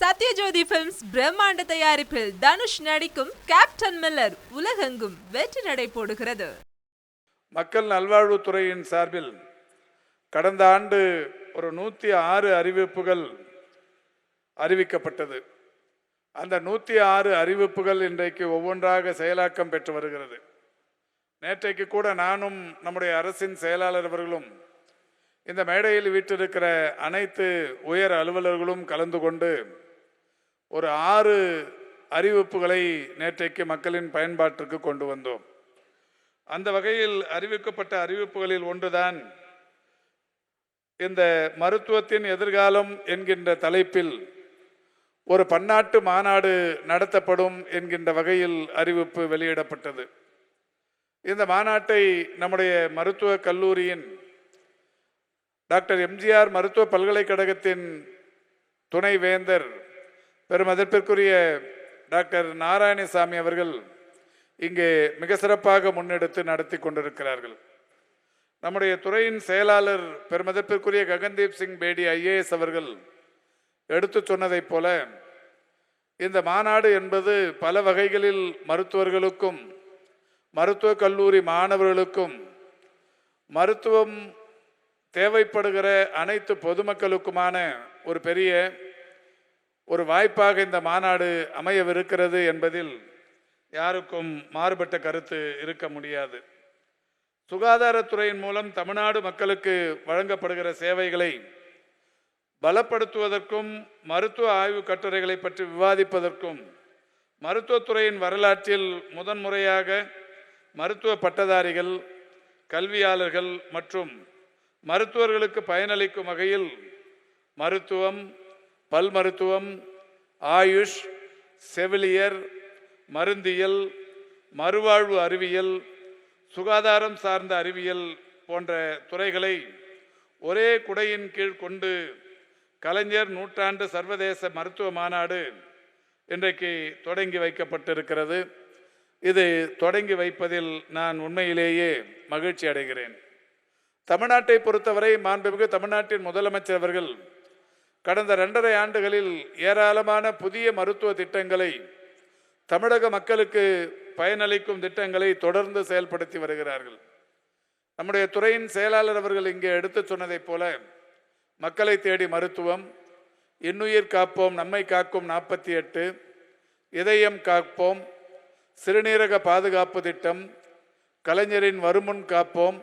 Sathyajothi films பிரம்மாண்ட தயாரிப்பில் தனுஷ் நடிக்கும் கேப்டன் மில்லர் உலகெங்கும் வெற்றி நடை போடுகிறது. மக்கள் நல்வாழ்வுத்துறையின் சார்பில் கடந்த ஆண்டு ஒரு நூற்றி ஆறு அறிவிப்புகள் அறிவிக்கப்பட்டது. அந்த நூற்றி ஆறு அறிவிப்புகள் இன்றைக்கு ஒவ்வொன்றாக செயலாக்கம் பெற்று வருகிறது. நேற்றைக்கு கூட நானும் நம்முடைய அரசின் செயலாளர் அவர்களும் இந்த மேடையில் வீட்டிருக்கிற அனைத்து உயர் அலுவலர்களும் கலந்து கொண்டு ஒரு ஆறு அறிவிப்புகளை நேற்றைக்கு மக்களின் பயன்பாட்டிற்கு கொண்டு வந்தோம். அந்த வகையில் அறிவிக்கப்பட்ட அறிவிப்புகளில் ஒன்றுதான் இந்த மருத்துவத்தின் எதிர்காலம் என்கின்ற தலைப்பில் ஒரு பன்னாட்டு மாநாடு நடத்தப்படும் என்கின்ற வகையில் அறிவிப்பு வெளியிடப்பட்டது. இந்த மாநாட்டை நம்முடைய மருத்துவக் கல்லூரியின் டாக்டர் எம்ஜிஆர் மருத்துவ பல்கலைக்கழகத்தின் துணைவேந்தர் பெருமதிப்பிற்குரிய டாக்டர் நாராயணசாமி அவர்கள் இங்கே மிக சிறப்பாக முன்னெடுத்து நடத்தி கொண்டிருக்கிறார்கள். நம்முடைய துறையின் செயலாளர் பெருமதிப்பிற்குரிய ககன்தீப் சிங் பேடி ஐஏஎஸ் அவர்கள் எடுத்து சொன்னதைப் போல இந்த மாநாடு என்பது பல வகைகளில் மருத்துவர்களுக்கும் மருத்துவக் கல்லூரி மாணவர்களுக்கும் மருத்துவம் தேவைப்படுகிற அனைத்து பொதுமக்களுக்குமான ஒரு பெரிய ஒரு வாய்ப்பாக இந்த மாநாடு அமையவிருக்கிறது என்பதில் யாருக்கும் மாறுபட்ட கருத்து இருக்க முடியாது. சுகாதாரத்துறையின் மூலம் தமிழ்நாடு மக்களுக்கு வழங்கப்படுகிற சேவைகளை பலப்படுத்துவதற்கும் மருத்துவ ஆய்வு கட்டுரைகளை பற்றி விவாதிப்பதற்கும் மருத்துவத்துறையின் வரலாற்றில் முதன்முறையாக மருத்துவ பட்டதாரிகள் கல்வியாளர்கள் மற்றும் மருத்துவர்களுக்கு பயனளிக்கும் வகையில் மருத்துவம் பல் மருத்துவம் ஆயுஷ் செவிலியர் மருந்தியல் மறுவாழ்வு அறிவியல் சுகாதாரம் சார்ந்த அறிவியல் போன்ற துறைகளை ஒரே குடையின் கீழ் கொண்டு கலைஞர் நூற்றாண்டு சர்வதேச மருத்துவ மாநாடு இன்றைக்கு தொடங்கி வைக்கப்பட்டிருக்கிறது. இது தொடங்கி வைப்பதில் நான் உண்மையிலேயே மகிழ்ச்சி அடைகிறேன். தமிழ்நாட்டை பொறுத்தவரை மாண்புமிகு தமிழ்நாட்டின் முதலமைச்சர் அவர்கள் கடந்த இரண்டரை ஆண்டுகளில் ஏராளமான புதிய மருத்துவ திட்டங்களை தமிழக மக்களுக்கு பயனளிக்கும் திட்டங்களை தொடர்ந்து செயல்படுத்தி வருகிறார்கள். நம்முடைய துறையின் செயலாளர் அவர்கள் இங்கே எடுத்து சொன்னதைப் போல மக்களை தேடி மருத்துவம் இன்னுயிர் காப்போம் நம்மை காக்கும் நாற்பத்தி எட்டு இதயம் காப்போம் சிறுநீரக பாதுகாப்பு திட்டம் கலைஞரின் வருமுன் காப்போம்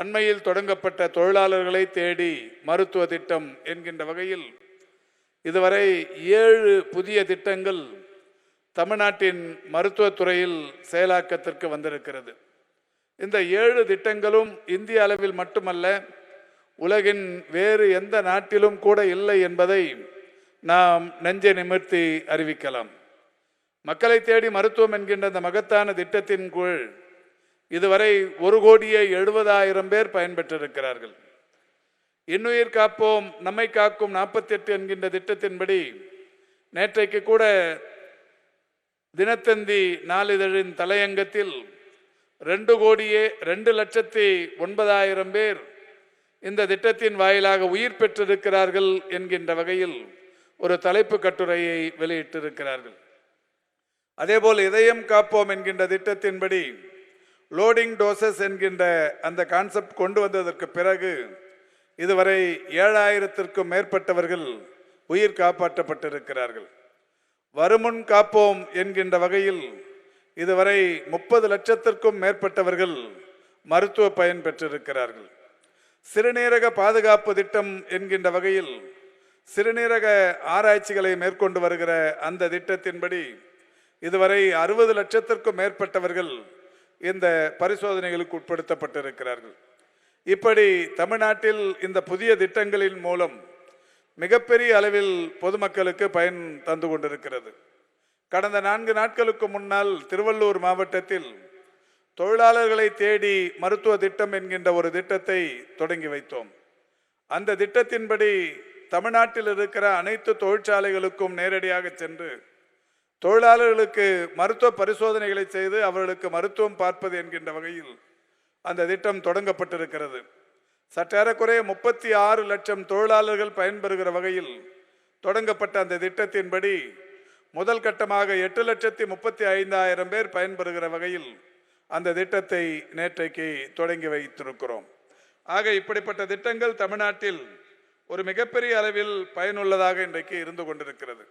அண்மையில் தொடங்கப்பட்ட தொழிலாளர்களை தேடி மருத்துவ திட்டம் என்கின்ற வகையில் இதுவரை ஏழு புதிய திட்டங்கள் தமிழ்நாட்டின் மருத்துவத்துறையில் செயலாக்கத்திற்கு வந்திருக்கிறது. இந்த ஏழு திட்டங்களும் இந்திய அளவில் மட்டுமல்ல உலகின் வேறு எந்த நாட்டிலும் கூட இல்லை என்பதை நாம் நெஞ்சை நிமிர்த்தி அறிவிக்கலாம். மக்களை தேடி மருத்துவம் என்கின்ற அந்த மகத்தான திட்டத்தின் கீழ் இதுவரை ஒரு கோடியே எழுபதாயிரம் பேர் பயன்பெற்றிருக்கிறார்கள். இன்னுயிர் காப்போம் நம்மை காக்கும் நாற்பத்தி எட்டு என்கின்ற திட்டத்தின்படி நேற்றைக்கு கூட தினத்தந்தி நாளிதழின் தலையங்கத்தில் ரெண்டு கோடியே ரெண்டு லட்சத்தி ஒன்பதாயிரம் பேர் இந்த திட்டத்தின் வாயிலாக உயிர் பெற்றிருக்கிறார்கள் என்கின்ற வகையில் ஒரு தலைப்பு கட்டுரையை வெளியிட்டிருக்கிறார்கள். அதேபோல் இதயம் காப்போம் என்கின்ற திட்டத்தின்படி லோடிங் டோசஸ் என்கின்ற அந்த கான்செப்ட் கொண்டு வந்ததற்கு பிறகு இதுவரை ஏழாயிரத்திற்கும் மேற்பட்டவர்கள் உயிர் காப்பாற்றப்பட்டிருக்கிறார்கள். வருமுன் காப்போம் என்கின்ற வகையில் இதுவரை முப்பது லட்சத்திற்கும் மேற்பட்டவர்கள் மருத்துவ பயன் பெற்றிருக்கிறார்கள். சிறுநீரக பாதுகாப்பு திட்டம் என்கின்ற வகையில் சிறுநீரக ஆராய்ச்சிகளை மேற்கொண்டு வருகிற அந்த திட்டத்தின்படி இதுவரை அறுபது லட்சத்திற்கும் மேற்பட்டவர்கள் இந்த பரிசோதனைகளுக்கு உட்படுத்தப்பட்டிருக்கிறார்கள். இப்படி தமிழ்நாட்டில் இந்த புதிய திட்டங்களின் மூலம் மிகப்பெரிய அளவில் பொதுமக்களுக்கு பயன் தந்து கொண்டிருக்கிறது. கடந்த நான்கு நாட்களுக்கு முன்னால் திருவள்ளூர் மாவட்டத்தில் தொழிலாளர்களை தேடி மருத்துவ திட்டம் என்கின்ற ஒரு திட்டத்தை தொடங்கி வைத்தோம். அந்த திட்டத்தின்படி தமிழ்நாட்டில் இருக்கிற அனைத்து தொழிற்சாலைகளுக்கும் நேரடியாக சென்று தொழிலாளர்களுக்கு மருத்துவ பரிசோதனைகளை செய்து அவர்களுக்கு மருத்துவம் பார்ப்பது என்கின்ற வகையில் அந்த திட்டம் தொடங்கப்பட்டிருக்கிறது. சற்றேறக்குறைய முப்பத்தி ஆறு லட்சம் தொழிலாளர்கள் பயன்பெறுகிற வகையில் தொடங்கப்பட்ட அந்த திட்டத்தின்படி முதல் கட்டமாக எட்டு லட்சத்தி முப்பத்தி ஐந்தாயிரம் பேர் பயன்பெறுகிற வகையில் அந்த திட்டத்தை நேற்றைக்கு தொடங்கி வைத்திருக்கிறோம். ஆக இப்படிப்பட்ட திட்டங்கள் தமிழ்நாட்டில் ஒரு மிகப்பெரிய அளவில் பயனுள்ளதாக இன்றைக்கு இருந்து கொண்டிருக்கிறது.